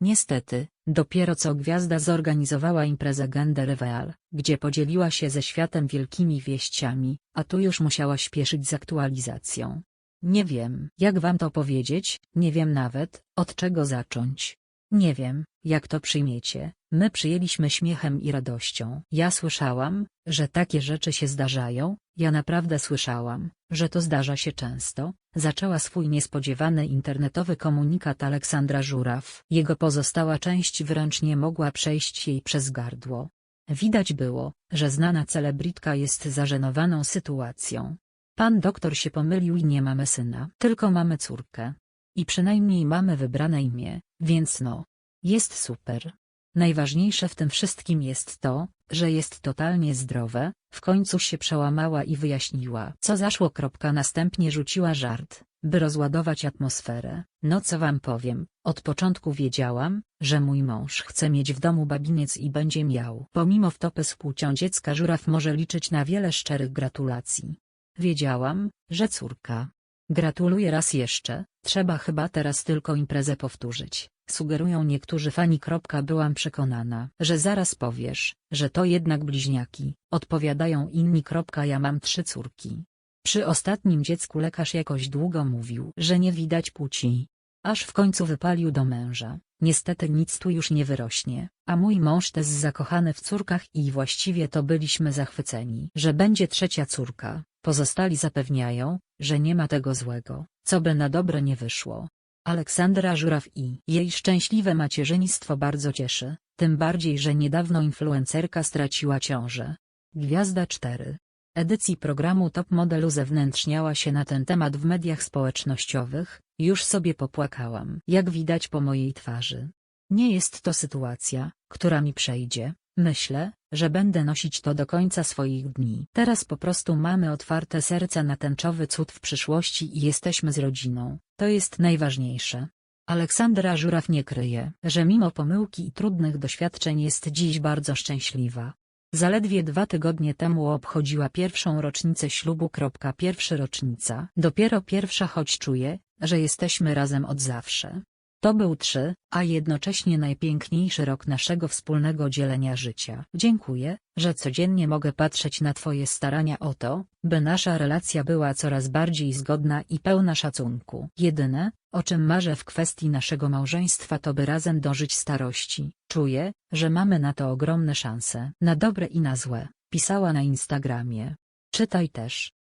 Niestety, dopiero co gwiazda zorganizowała imprezę Gender Reveal, gdzie podzieliła się ze światem wielkimi wieściami, a tu już musiała śpieszyć z aktualizacją. Nie wiem, jak wam to powiedzieć, nie wiem nawet, od czego zacząć. Nie wiem, jak to przyjmiecie, my przyjęliśmy śmiechem i radością. Ja słyszałam, że takie rzeczy się zdarzają, ja naprawdę słyszałam, że to zdarza się często, zaczęła swój niespodziewany internetowy komunikat Aleksandra Żuraw. Jego pozostała część wręcz nie mogła przejść jej przez gardło. Widać było, że znana celebrytka jest zażenowaną sytuacją. Pan doktor się pomylił i nie mamy syna, tylko mamy córkę. I przynajmniej mamy wybrane imię, więc no. Jest super. Najważniejsze w tym wszystkim jest to, że jest totalnie zdrowe, w końcu się przełamała i wyjaśniła, co zaszło. Kropka następnie rzuciła żart, by rozładować atmosferę. No co wam powiem, od początku wiedziałam, że mój mąż chce mieć w domu babiniec i będzie miał. Pomimo wtopy z płcią dziecka żuraw może liczyć na wiele szczerych gratulacji. Wiedziałam, że córka. Gratuluję raz jeszcze, trzeba chyba teraz tylko imprezę powtórzyć, sugerują niektórzy fani. Byłam przekonana, że zaraz powiesz, że to jednak bliźniaki, odpowiadają inni. Ja mam trzy córki. Przy ostatnim dziecku lekarz jakoś długo mówił, że nie widać płci. Aż w końcu wypalił do męża, niestety nic tu już nie wyrośnie, a mój mąż też zakochany w córkach i właściwie to byliśmy zachwyceni, że będzie trzecia córka, pozostali zapewniają, że nie ma tego złego, co by na dobre nie wyszło. Aleksandra Żuraw i jej szczęśliwe macierzyństwo bardzo cieszy, tym bardziej że niedawno influencerka straciła ciążę. Gwiazda 4 edycji programu Top Model uzewnętrzniała się na ten temat w mediach społecznościowych, już sobie popłakałam. Jak widać po mojej twarzy. Nie jest to sytuacja, która mi przejdzie, myślę, że będę nosić to do końca swoich dni. Teraz po prostu mamy otwarte serca na tęczowy cud w przyszłości i jesteśmy z rodziną, to jest najważniejsze. Aleksandra Żuraw nie kryje, że mimo pomyłki i trudnych doświadczeń jest dziś bardzo szczęśliwa. Zaledwie dwa tygodnie temu obchodziła pierwszą rocznicę ślubu. Pierwszy rocznica. Dopiero pierwsza choć czuję, że jesteśmy razem od zawsze. To był trzy, a jednocześnie najpiękniejszy rok naszego wspólnego dzielenia życia. Dziękuję, że codziennie mogę patrzeć na Twoje starania o to, by nasza relacja była coraz bardziej zgodna i pełna szacunku. Jedyne, o czym marzę w kwestii naszego małżeństwa to by razem dożyć starości. Czuję, że mamy na to ogromne szanse. Na dobre i na złe, pisała na Instagramie. Czytaj też.